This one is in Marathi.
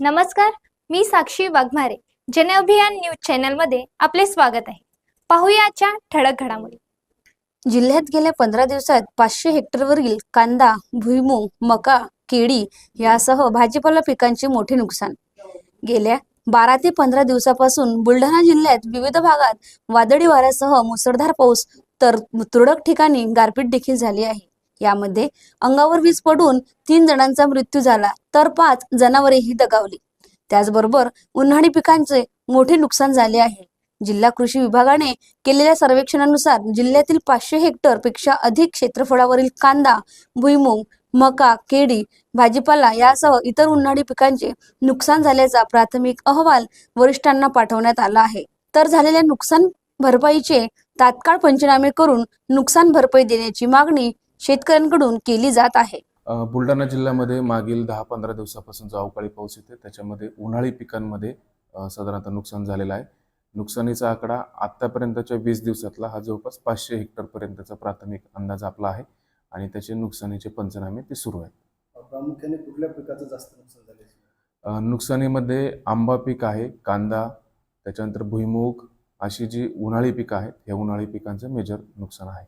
नमस्कार मी साक्षी वाघमारे. जन अभियान न्यूज चॅनलमध्ये आपले स्वागत आहे. पाहूया आजच्या ठळक घडामोडी. जिल्ह्यात गेल्या पंधरा दिवसात पाचशे हेक्टरवरील कांदा भुईमूग मका केळी यासह भाजीपाला पिकांचे मोठे नुकसान. गेल्या बारा ते पंधरा दिवसापासून बुलढाणा जिल्ह्यात विविध भागात वादळी वाऱ्यासह मुसळधार पाऊस तर तुरळक ठिकाणी गारपीट देखील झाली आहे. यामध्ये अंगावर वीज पडून तीन जणांचा मृत्यू झाला तर पाच जनावरेही दगावली. त्याचबरोबर उन्हाळी पिकांचे मोठे नुकसान झाले आहे. जिल्हा कृषी विभागाने केलेल्या सर्वेक्षणानुसार जिल्ह्यातील पाचशे हेक्टरपेक्षा अधिक क्षेत्रफळावरील कांदा भुईमूग मका केळी भाजीपाला यासह इतर उन्हाळी पिकांचे नुकसान झाल्याचा प्राथमिक अहवाल वरिष्ठांना पाठवण्यात आला आहे. तर झालेल्या नुकसान भरपाईचे तात्काळ पंचनामे करून नुकसान भरपाई देण्याची मागणी शेतकऱ्यांकडून केली जात आहे. बुलढाणा जिल्ह्यामध्ये मागील दहा पंधरा दिवसापासून जो अवकाळी पाऊस येते त्याच्यामध्ये उन्हाळी पिकांमध्ये साधारणतः नुकसान झालेलं आहे. नुकसानीचा आकडा आत्तापर्यंतच्या वीस दिवसातला हा जवळपास पाचशे हेक्टरपर्यंतचा प्राथमिक अंदाज आपला आहे आणि त्याचे नुकसानीचे पंचनामे ते सुरू आहेत. प्रामुख्याने कुठल्या पिकाचं जास्त नुकसान झाले नुकसानीमध्ये आंबा पीक आहे कांदा त्याच्यानंतर भुईमूग अशी जी उन्हाळी पिकं आहेत ह्या उन्हाळी पिकांचं मेजर नुकसान आहे.